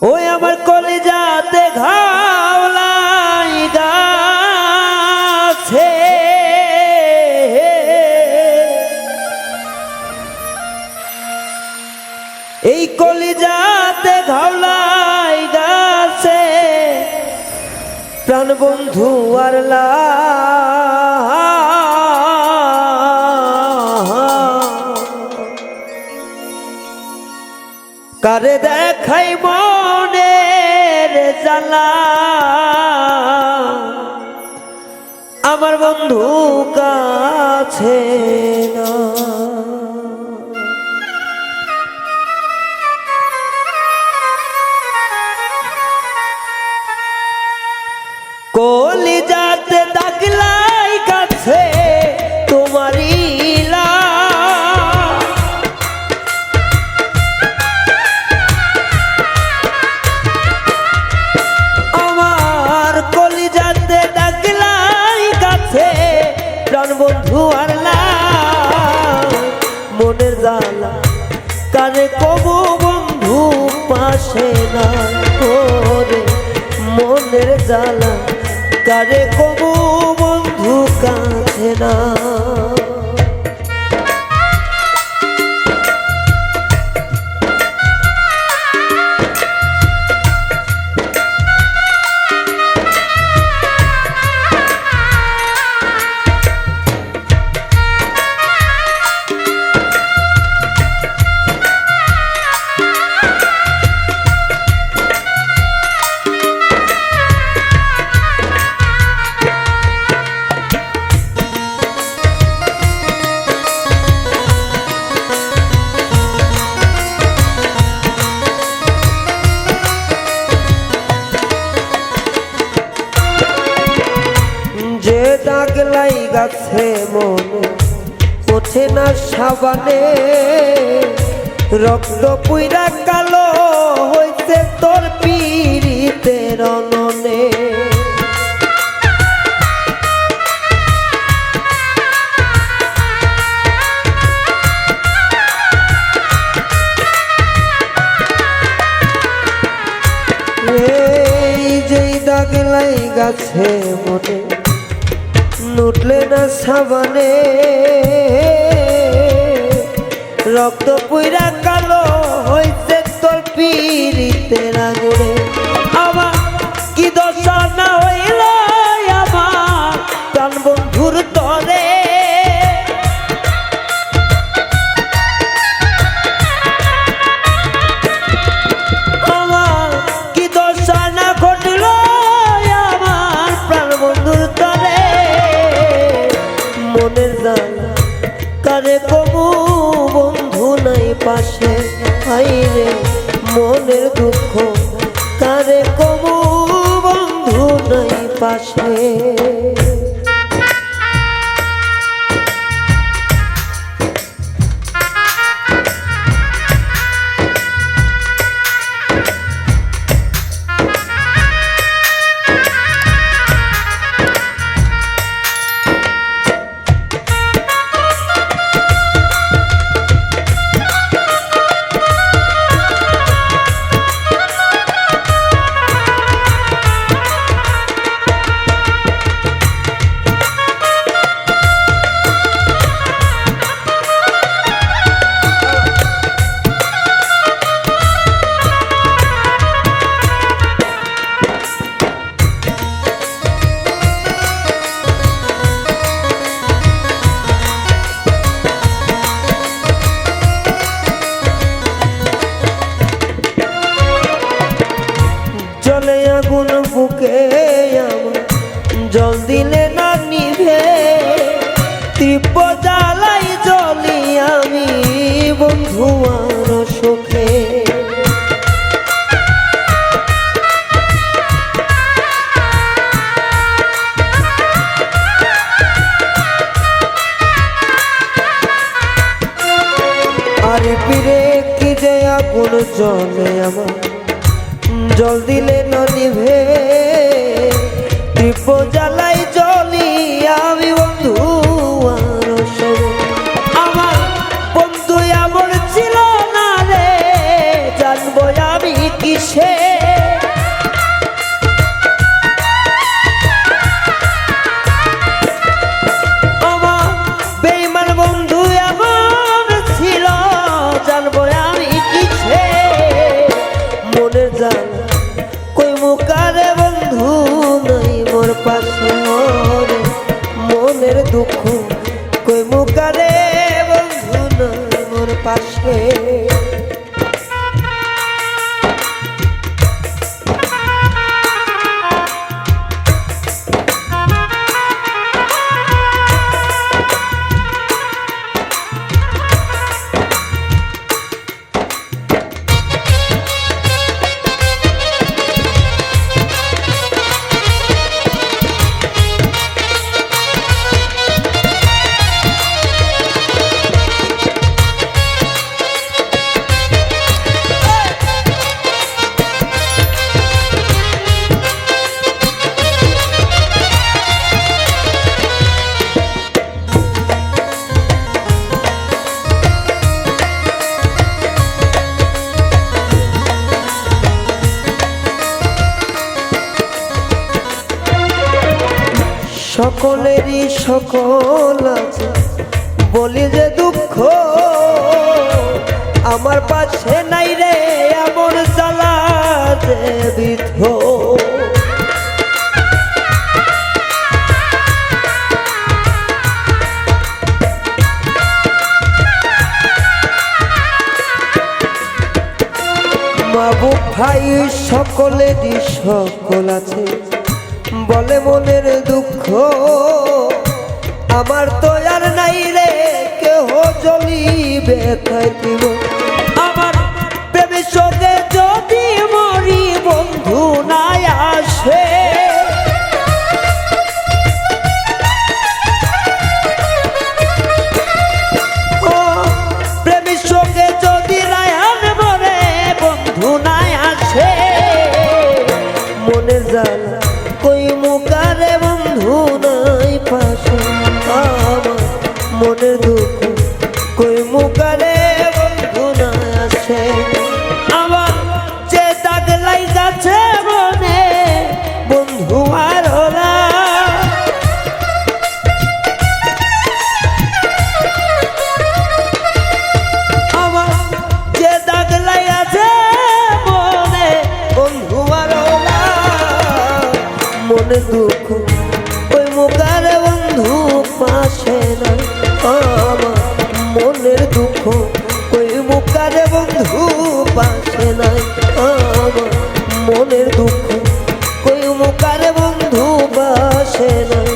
ওই আমার কলেজাতে ঘাওলাই গাছে। এই কলিজাতে ঘাওলাই গাছে। প্রাণ বন্ধু আর কারে দেখাই মনের জ্বালা। আমার বন্ধু কাছে বন্ধু আর মনের জ্বালা কারে কবু বন্ধু পাশে না করে মনের জ্বালা কারে কবু বন্ধু কাছে না লাই গাছে মনে। ওঠে না সাবানে, রক্ত পুইরা কালো হইছে তোর পীড়িতের অননে। এই যেই দাগ লাই গাছে মনে সাবানে। রক্ত পুইরা কালো হইছে তোর পিড়িতে আগুনে বন্ধু নাই পাশে। আইরে মনের দুঃখ তারে কবু বন্ধু নাই পাশে। বুকে আমার। জল দিলে না নিভে, তীব্র জ্বালাই জলি আমি বন্ধু আর সুখে আরে পিরে, কি যে আগুন জলে জল দিলে নদী নিভে তীব্র জ্বালাই মনের দুঃখ। কই মুকারে বন্ধু মোর পাশে। সকলেরই সকল আছে। বলি যে দুঃখ, আমার পাশে নাই রে এমন জ্বালা যে বিধ বাবু ভাই, সকলেরই সকল আছে। বলে মনের দুঃখ। আমার তো আর নাই রে কেহ জ্বলিবে থাকিব দুঃখ কই মুকারে বন্ধু না আসে? দুঃখ কই মুকারে বন্ধু পাশে নাই। মনের দুঃখ কই মুকারে বন্ধু বাসে নাই।